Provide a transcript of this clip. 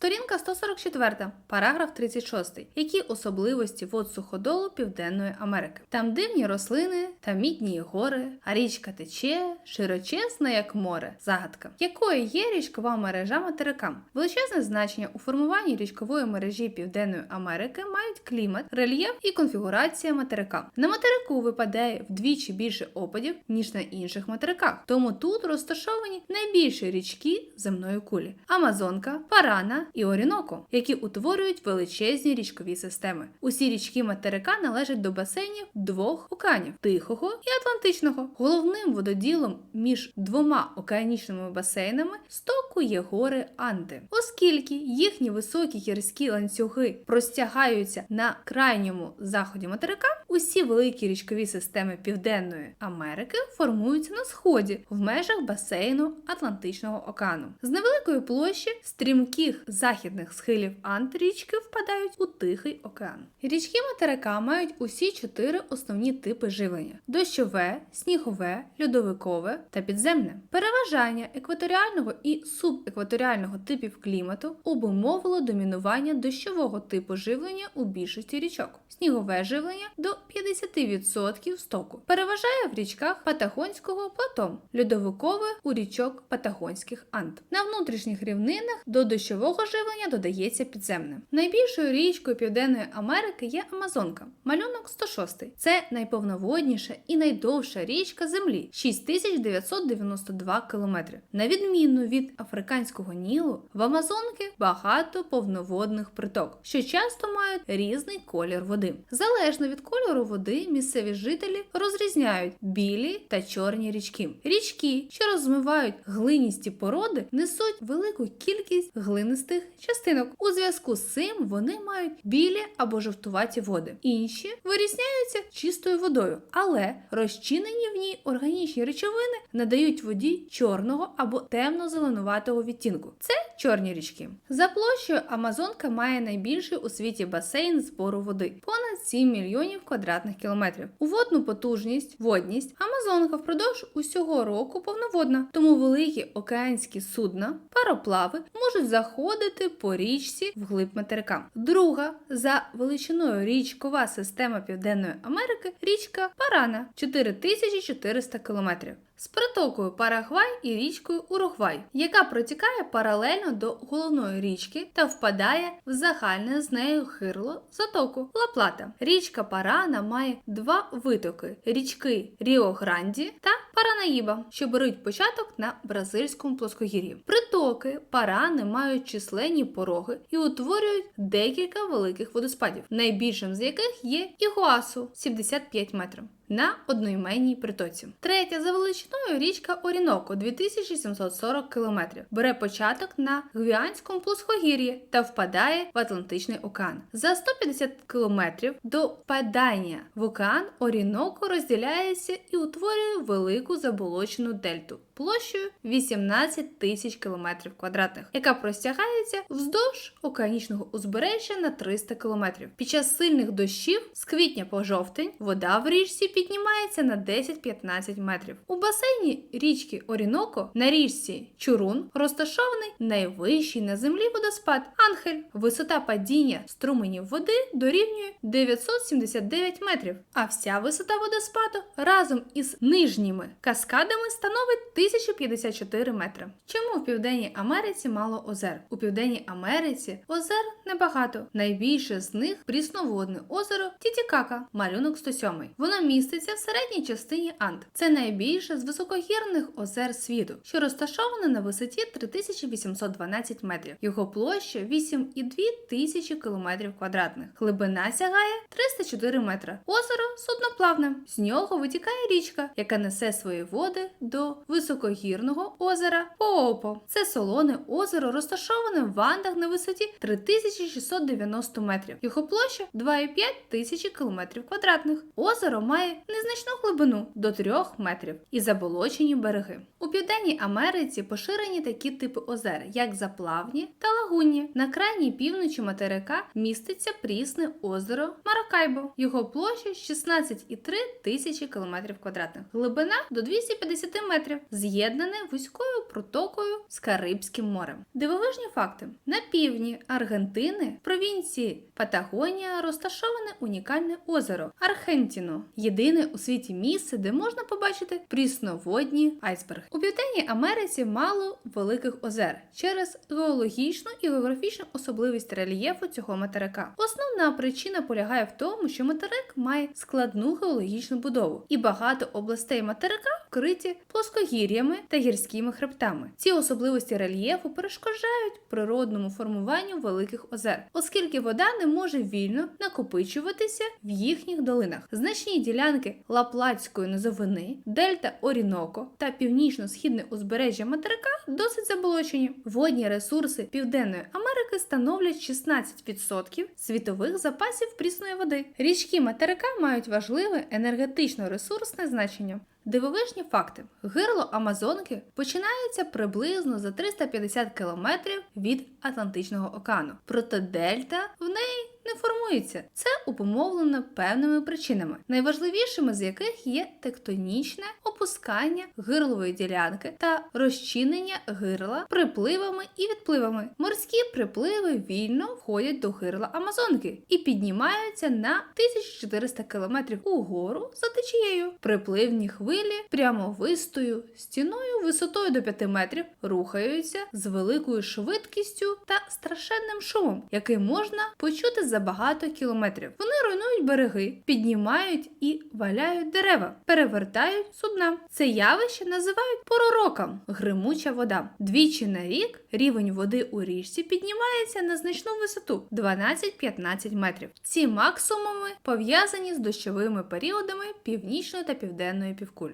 Сторінка 144, параграф 36. Які особливості вод суходолу Південної Америки? Там дивні рослини та мідні гори, а річка тече, широчезна, як море. Загадка. Якою є річкова мережа материкам? Величезне значення у формуванні річкової мережі Південної Америки мають клімат, рельєф і конфігурація материка. На материку випадає вдвічі більше опадів, ніж на інших материках. Тому тут розташовані найбільші річки земної кулі: Амазонка, Парана і Оріноко, які утворюють величезні річкові системи. Усі річки материка належать до басейнів двох океанів Тихого і Атлантичного. Головним вододілом між двома океанічними басейнами стоку є гори Анди, оскільки їхні високі гірські ланцюги простягаються на крайньому заході материка. Усі великі річкові системи Південної Америки формуються на сході в межах басейну Атлантичного океану. З невеликої площі стрімких західних схилів Анд річки впадають у Тихий океан. Річки материка мають усі чотири основні типи живлення: дощове, снігове, льодовикове та підземне. Переважання екваторіального і субекваторіального типів клімату обумовило домінування дощового типу живлення у більшості річок. Снігове живлення до 50% стоку переважає в річках Патагонського плато, льодовикове у річок Патагонських Анд. На внутрішніх рівнинах до дощового живлення додається підземне. Найбільшою річкою Південної Америки є Амазонка, малюнок 106. Це найповноводніша і найдовша річка Землі 6992 км. На відміну від африканського Нілу, в Амазонки багато повноводних приток, що часто мають різний колір води. Залежно від кольору води, місцеві жителі розрізняють білі та чорні річки. Річки, що розмивають глиністі породи, несуть велику кількість глинистих частинок. У зв'язку з цим вони мають білі або жовтуваті води. Інші вирізняються чистою водою, але розчинені в ній органічні речовини надають воді чорного або темно-зеленуватого відтінку. Це чорні річки. За площею Амазонка має найбільший у світі басейн збору води понад 7 мільйонів квадратних кілометрів. У водну потужність, водність Амазонка впродовж усього року повноводна, тому великі океанські судна, пароплави можуть заходити по річці вглиб материка. Друга за величиною річкова система Південної Америки річка Парана 4400 кілометрів. З притокою Парагвай і річкою Уругвай, яка протікає паралельно до головної річки та впадає в загальне з нею хирло затоку Ла-Плата. Річка Парана має два витоки: річки Ріо Гранді та Паранаїба, що беруть початок на бразильському плоскогір'ї. Притоки Парани мають численні пороги і утворюють декілька великих водоспадів, найбільшим з яких є Ігуасу 75 метрів. На одноіменній притоці. Третя за величиною річка Оріноко 2740 км. Бере початок на Гвіанському плоскогір'ї та впадає в Атлантичний океан. За 150 км до впадання в океан Оріноко розділяється і утворює велику заболочену дельту площею 18 тисяч кілометрів квадратних, яка простягається вздовж океанічного узбережжя на 300 кілометрів. Під час сильних дощів з квітня по жовтень вода в річці піднімається на 10-15 метрів. У басейні річки Оріноко на річці Чурун розташований найвищий на землі водоспад Анхель. Висота падіння струменів води дорівнює 979 метрів, а вся висота водоспаду разом із нижніми каскадами становить 1054 метри. Чому в Південній Америці мало озер? У Південній Америці озер небагато. Найбільше з них прісноводне озеро Тітікака, малюнок 107. Воно міститься в середній частині Анд. Це найбільше з високогірних озер світу, що розташоване на висоті 3812 метрів. Його площа 8,2 тисячі кілометрів квадратних. Глибина сягає 304 метри. Озеро судноплавне. З нього витікає річка, яка несе свої води до високогірного озера Поопо. Це солоне озеро розташоване в Андах на висоті 3690 метрів. Його площа 2,5 тисячі кілометрів квадратних. Озеро має незначну глибину до 3 метрів і заболочені береги. У Південній Америці поширені такі типи озер, як заплавні та лагунні. На крайній півночі материка міститься прісне озеро Маракайбо. Його площа 16,3 тисячі кілометрів квадратних, глибина до 250 метрів, з'єднане вузькою протокою з Карибським морем. Дивовижні факти: на півдні Аргентини, в провінції Патагонія, розташоване унікальне озеро Архентіно, єдине у світі місце, де можна побачити прісноводні айсберги. У Південній Америці мало великих озер через геологічну і географічну особливість рельєфу цього материка. Основна причина полягає в тому, що материк має складну геологічну будову, і багато областей материка вкриті плоскогір'ями та гірськими хребтами. Ці особливості рельєфу перешкоджають природному формуванню великих озер, оскільки вода не може вільно накопичуватися в їхніх долинах. Значні ділянки Лаплатської низовини, Дельта Оріноко та північно-східне узбережжя материка досить заболочені. Водні ресурси Південної Америки становлять 16% світових запасів прісної води. Річки материка мають важливе енергетично-ресурсне значення. Дивовижні факти: гирло Амазонки починається приблизно за 350 кілометрів від Атлантичного океану. Проте дельта в неї не формується. Це обумовлено певними причинами, найважливішими з яких є тектонічне опускання гирлової ділянки та розчинення гирла припливами і відпливами. Морські припливи вільно входять до гирла Амазонки і піднімаються на 1400 км угору за течією. Припливні хвилі прямовистою стіною висотою до 5 метрів рухаються з великою швидкістю та страшенним шумом, який можна почути за багато кілометрів. Вони руйнують береги, піднімають і валяють дерева, перевертають судна. Це явище називають поророком гримуча вода. Двічі на рік рівень води у річці піднімається на значну висоту 12-15 метрів. Ці максимуми пов'язані з дощовими періодами північної та південної півкуль.